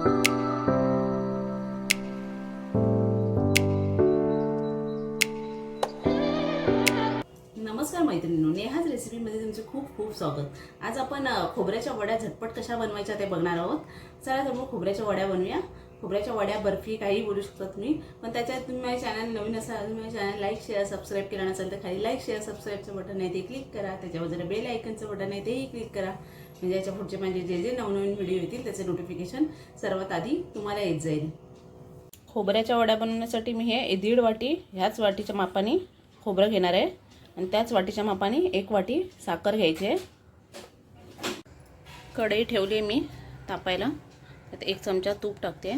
नमस्कार मैत्रिणींनो नेहाच रेसिपीमध्ये तुमचं खूप खूप स्वागत. आज आपण खोबऱ्याच्या वड्या झटपट कशा बनवायच्या ते बघणार आहोत. चला तर मग खोबऱ्याच्या वड्या बनवूया. खोबऱ्याच्या वड्या बर्फी काही बोलू शकता तुम्ही पण त्याच्यात तुम्ही माझ्या चॅनल नवीन असाल तुम्ही माझ्या चॅनल लाईक शेअर सबस्क्राईब केलं नसेल तर खाली लाईक शेअर सबस्क्राईबचं बटन आहे ते क्लिक करा. त्याच्यावर जरा बेल आयकनचं बटन आहे तेही क्लिक करा. म्हणजे याच्या पुढचे माझे जे जे नवनवीन व्हिडिओ येतील त्याचे नोटिफिकेशन सर्वात आधी तुम्हाला येत जाईल. खोबऱ्याच्या वड्या बनवण्यासाठी मी हे दीड वाटी ह्याच वाटीच्या मापाने खोबरं घेणार आहे. आणि त्याच वाटीच्या मापाने एक वाटी साखर घ्यायची आहे. कढई ठेवली आहे मी तापायला. त्यात एक चमचा तूप टाकते.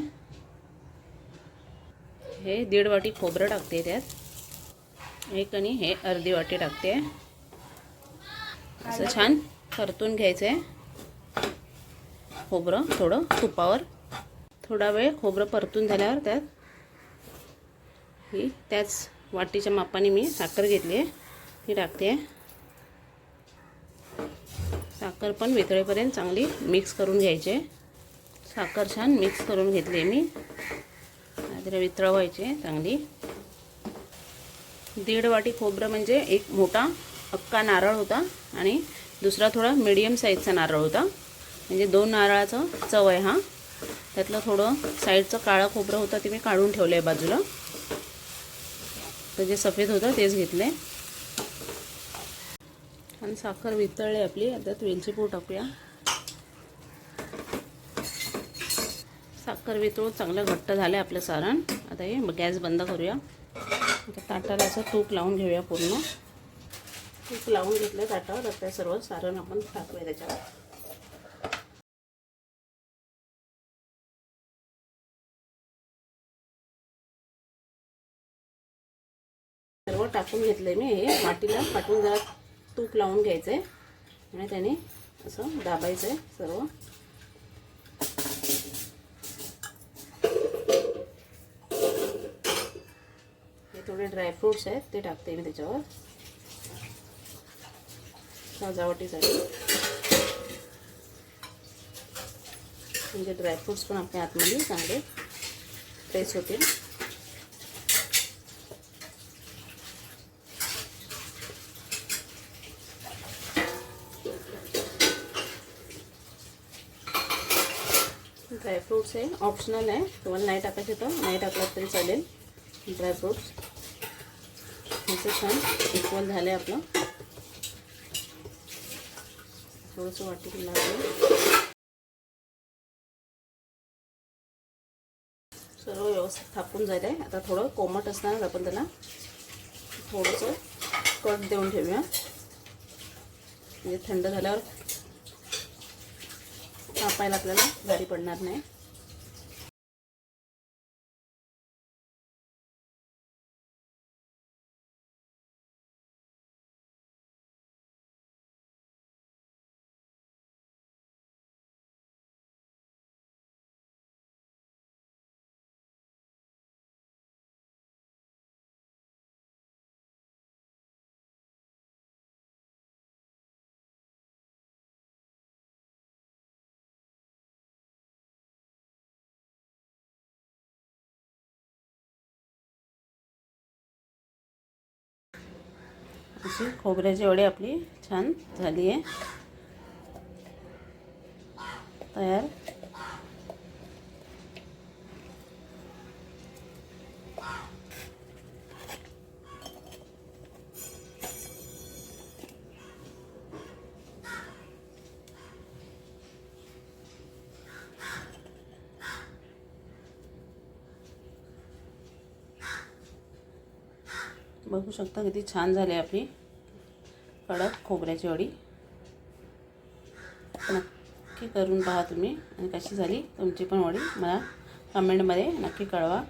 हे दीड वाटी खोबरं टाकते त्यात. एक आणि हे अर्धी वाटी टाकते. असं छान परतून घ्यायचं आहे खोबरं थोडं तुपावर. थोडा वेळ खोबरं परतून झाल्यावर त्यात ही त्याच वाटीच्या मापाने मी साखर घेतली आहे. ही टाकते. आहे साखर पण वितळेपर्यंत चांगली मिक्स करून घ्यायचे साखर छान मिक्स करून घेतली आहे मी. जरा वितळवायचे चांगली. दीड वाटी खोबरं म्हणजे एक मोठा अक्का नारळ होता आणि दुसरा थोडा मिडियम साईजचा नारळ होता. म्हणजे दोन नारळाचं चव आहे हा. त्यातलं थोडं साईडचं काळं खोबरं होतं ते मी काढून ठेवलं आहे बाजूला. तर जे सफेद होतं तेच घेतलं आहे आणि साखर वितळली आपली. आता वेलची पूड टाकूया. साखर वितळून चांगलं घट्ट झालं आहे आपलं सारण. आता हे गॅस बंद करूया. आता ताटाला असं तूप लावून घेऊया पूर्ण. तूप लावून घेतलं ताटावर. आता सर्व सारण आपण टाकूया त्याच्यावर. टाकून घेतले मी हे. वाटीला पाठवून जरा तूप लावून घ्यायचं आहे आणि त्याने असं दाबायचं आहे सर्व. हे थोडे ड्रायफ्रूट्स आहेत ते टाकते मी त्याच्यावर. सजावटीसाठी. म्हणजे ड्रायफ्रूट्स पण आपल्या आतमध्ये चांगले फ्रेश होतील. ड्रायफ्रूट्स आहे. ऑप्शनल आहे. तुम्हाला नाही टाकायचे तर नाही टाकलं तरी चालेल. ड्रायफ्रूट्स ह्याचं छान इक्वल झालं आहे आपलं. थोडंसं वाटी लागलं. सर्व व्यवस्थित थापून झालं आहे आता थोडं कोमट असणार आपण त्याला. थोडंसं कट देऊन ठेवूया. म्हणजे थंड झाल्यावर कापायला आपल्याला भारी पडणार नाही. अशी खोबऱ्याची वडी आपली छान झाली आहे. तयार. बघू शकता किती छान झाली आपली. कडक खोबऱ्याची वडी. नक्की करून पहा तुम्ही आणि कशी झाली तुमची पण वडी. मला कमेंटमध्ये नक्की कळवा.